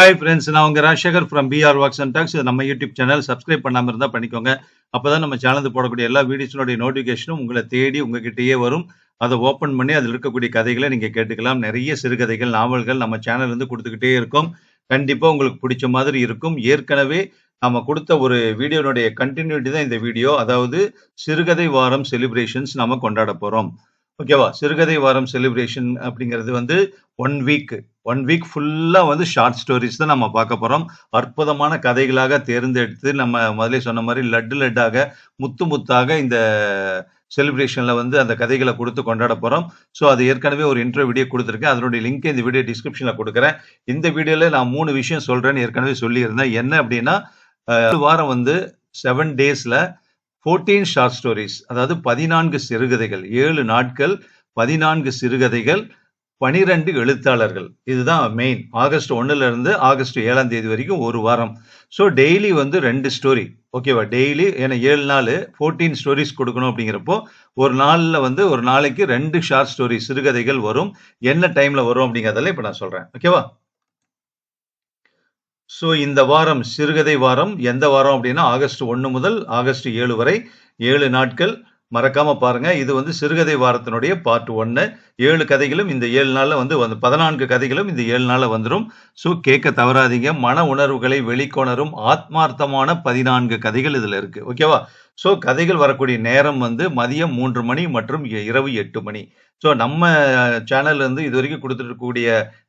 Hi friends நான் உங்கள் Rajasekhar from PR walks and talks நம்ம யூடியூப் சேனல் சப்ஸ்கிரைப் பண்ணாமல் இருந்தால் பண்ணிக்கோங்க. அப்பதான் நம்ம சேனல் போடக்கூடிய எல்லா வீடியோஸினுடைய நோட்டிஃபிகேஷனும் உங்களை தேடி உங்ககிட்டயே வரும். அதை ஓப்பன் பண்ணி அதில் இருக்கக்கூடிய கதைகளை நீங்க கேட்டுக்கலாம். நிறைய சிறுகதைகள் நாவல்கள் நம்ம சேனல் வந்து கொடுத்துக்கிட்டே இருக்கும். கண்டிப்பாக உங்களுக்கு பிடிச்ச மாதிரி இருக்கும். ஏற்கனவே நம்ம கொடுத்த ஒரு வீடியோனுடைய கண்டினியூட்டி தான் இந்த வீடியோ அதாவது சிறுகதை வாரம் செலிப்ரேஷன்ஸ் நம்ம கொண்டாட போறோம். ஓகேவா சிறுகதை வாரம் செலிப்ரேஷன் அப்படிங்கிறது வந்து ஒன் வீக் ஒன் வீக் ஃபுல்லாக வந்து ஷார்ட் ஸ்டோரிஸ் தான் நம்ம பார்க்க போகிறோம் அற்புதமான கதைகளாக தேர்ந்தெடுத்து நம்ம முதலே சொன்ன மாதிரி லட்டு லட்டாக முத்து முத்தாக இந்த செலிப்ரேஷனில் வந்து அந்த கதைகளை கொடுத்து கொண்டாட போகிறோம் ஸோ அது ஏற்கனவே ஒரு இன்ட்ரோ வீடியோ கொடுத்துருக்கேன். அதனுடைய லிங்க் இந்த வீடியோ டிஸ்கிரிப்ஷனில் கொடுக்குறேன். இந்த வீடியோவில் நான் மூணு விஷயம் சொல்கிறேன்னு ஏற்கனவே சொல்லியிருந்தேன். என்ன அப்படின்னா ஒரு வாரம் வந்து செவன் டேஸில் ஃபோர்டீன் ஷார்ட் ஸ்டோரிஸ் அதாவது பதினான்கு சிறுகதைகள் ஏழு நாட்கள் பதினான்கு சிறுகதைகள் பனிரெண்டு எழுத்தாளர்கள். இதுதான் மெயின் ஆகஸ்ட் ஒன்றுலேருந்து இருந்து ஆகஸ்ட் ஏழாம் தேதி வரைக்கும் ஒரு வாரம். ஸோ டெய்லி வந்து ரெண்டு ஸ்டோரி ஓகேவா டெய்லி ஏன்னா ஏழு நாள் ஃபோர்டீன் ஸ்டோரிஸ் கொடுக்கணும் அப்படிங்கிறப்போ ஒரு நாளில் வந்து ஒரு நாளைக்கு ரெண்டு ஷார்ட் ஸ்டோரி சிறுகதைகள் வரும். என்ன டைம்ல வரும் அப்படிங்கிறதெல்லாம் இப்போ நான் சொல்றேன். ஓகேவா ஸோ இந்த வாரம் சிறுகதை வாரம். எந்த வாரம் அப்படின்னா ஆகஸ்ட் ஒன்று முதல் ஆகஸ்ட் ஏழு வரை ஏழு நாட்கள். மறக்காம பாருங்க. இது வந்து சிறுகதை வாரத்தினுடைய பார்ட் ஒன்னு ஏழு கதைகளும் இந்த ஏழு நாள்ல வந்து வந்து பதினான்கு கதைகளும் இந்த ஏழு நாள்ல வந்துடும் ஸோ கேட்க தவறாதீங்க. மன உணர்வுகளை வெளிக்கொணரும் ஆத்மார்த்தமான பதினான்கு கதைகள் இதுல இருக்கு. ஓகேவா ஸோ கதைகள் வரக்கூடிய நேரம் வந்து மதியம் மூன்று மணி மற்றும் இ- இரவு எட்டு மணி. ஸோ நம்ம சேனல்ல இருந்து இது வரைக்கும் கொடுத்துருக்கக்கூடிய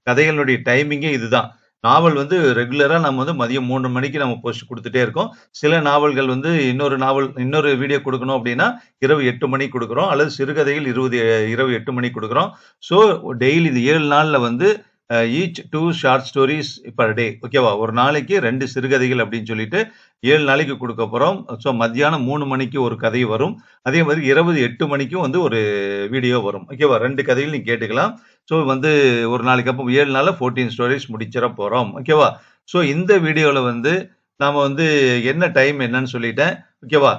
கதைகளுடைய டைமிங்கே இதுதான். நாவல் வந்து ரெகுலராக நம்ம வந்து மதியம் மூன்று மணிக்கு நம்ம போஸ்ட் கொடுத்துட்டே இருக்கோம். சில நாவல்கள் வந்து இன்னொரு நாவல் இன்னொரு வீடியோ கொடுக்கணும் அப்படின்னா இரவு எட்டு மணிக்கு கொடுக்குறோம். அல்லது சிறுகதைகள் இருபது இரவு எட்டு மணிக்கு கொடுக்குறோம். ஸோ டெய்லி இந்த ஏழு நாளில் வந்து each two short stories per day ஓகேவா ஒரு நாளைக்கு ரெண்டு சிறுகதைகள் அப்படின்னு சொல்லிட்டு ஏழு நாளைக்கு கொடுக்க போகிறோம் ஸோ மத்தியானம் மூணு மணிக்கு ஒரு கதை வரும். அதே மாதிரி இருபது எட்டு மணிக்கும் வந்து ஒரு வீடியோ வரும். ஓகேவா ரெண்டு கதைகள் நீங்க கேட்டுக்கலாம். ஸோ வந்து ஒரு நாளைக்கு அப்போ ஏழு நாளில் ஃபோர்டீன் ஸ்டோரிஸ் முடிச்சிட போகிறோம் ஓகேவா ஸோ இந்த வீடியோவில் வந்து நாம் வந்து என்ன டைம் என்னன்னு சொல்லிட்டேன். ஓகேவா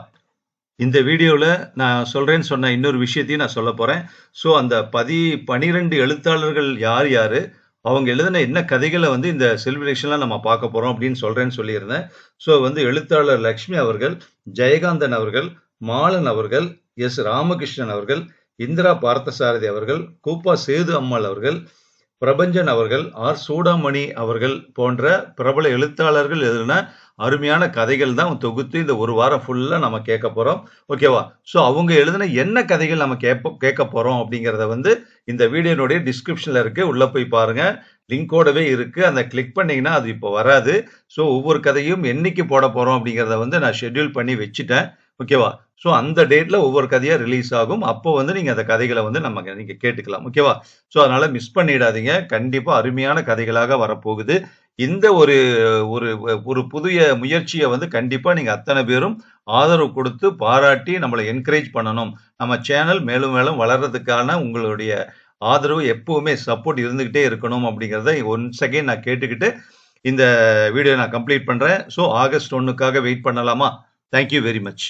இந்த வீடியோவில் நான் சொல்கிறேன்னு சொன்ன இன்னொரு விஷயத்தையும் நான் சொல்ல போகிறேன் ஸோ அந்த பதி பனிரெண்டு எழுத்தாளர்கள் யார் யார்? அவங்க எழுதின என்ன கதைகளை வந்து இந்த செலிப்ரேஷன்லாம் நம்ம பார்க்க போறோம் அப்படின்னு சொல்றேன்னு சொல்லியிருந்தேன். ஸோ வந்து எழுத்தாளர் லக்ஷ்மி அவர்கள் ஜெயகாந்தன் அவர்கள் மாலன் அவர்கள் எஸ். ராமகிருஷ்ணன் அவர்கள் இந்திரா பார்த்தசாரதி அவர்கள் கூப்பா சேது அம்மாள் அவர்கள் பிரபஞ்சன் அவர்கள் ஆர். சூடாமணி அவர்கள் போன்ற பிரபல எழுத்தாளர்கள் எழுதின அருமையான கதைகள் தான் தொகுத்து இந்த ஒரு வாரம் ஃபுல்லாக நம்ம கேட்க போகிறோம் ஓகேவா ஸோ அவங்க எழுதின என்ன கதைகள் நம்ம கேட்போம் கேட்க போகிறோம் அப்படிங்கிறத வந்து இந்த வீடியோனுடைய டிஸ்கிரிப்ஷனில் இருக்குது உள்ளே போய் பாருங்கள் லிங்கோடவே இருக்குது அந்த கிளிக் பண்ணிங்கன்னா அது இப்போ வராது. ஸோ ஒவ்வொரு கதையும் என்னைக்கு போட போகிறோம் அப்படிங்கிறத வந்து நான் ஷெட்யூல் பண்ணி வச்சுட்டேன். ஓகேவா? ஸோ அந்த டேட்ல ஒவ்வொரு கதையாக ரிலீஸ் ஆகும். அப்போ வந்து நீங்கள் அந்த கதைகளை வந்து நம்ம நீங்கள் கேட்டுக்கலாம். ஓகேவா? ஸோ அதனால மிஸ் பண்ணிடாதீங்க. கண்டிப்பாக அருமையான கதைகளாக வரப்போகுது. இந்த ஒரு ஒரு ஒரு புதிய முயற்சியை வந்து கண்டிப்பாக நீங்கள் அத்தனை பேரும் ஆதரவு கொடுத்து பாராட்டி நம்மளை என்கரேஜ் பண்ணணும். நம்ம சேனல் மேலும் மேலும் வளர்றதுக்கான உங்களுடைய ஆதரவு எப்போவுமே சப்போர்ட் இருந்துக்கிட்டே இருக்கணும் அப்படிங்கிறத ஒன்ஸ் செகண்ட் நான் கேட்டுக்கிட்டு இந்த வீடியோ நான் கம்ப்ளீட் பண்ணுறேன் ஸோ ஆகஸ்ட் ஒன்றுக்காக வெயிட் பண்ணலாமா? Thank you very much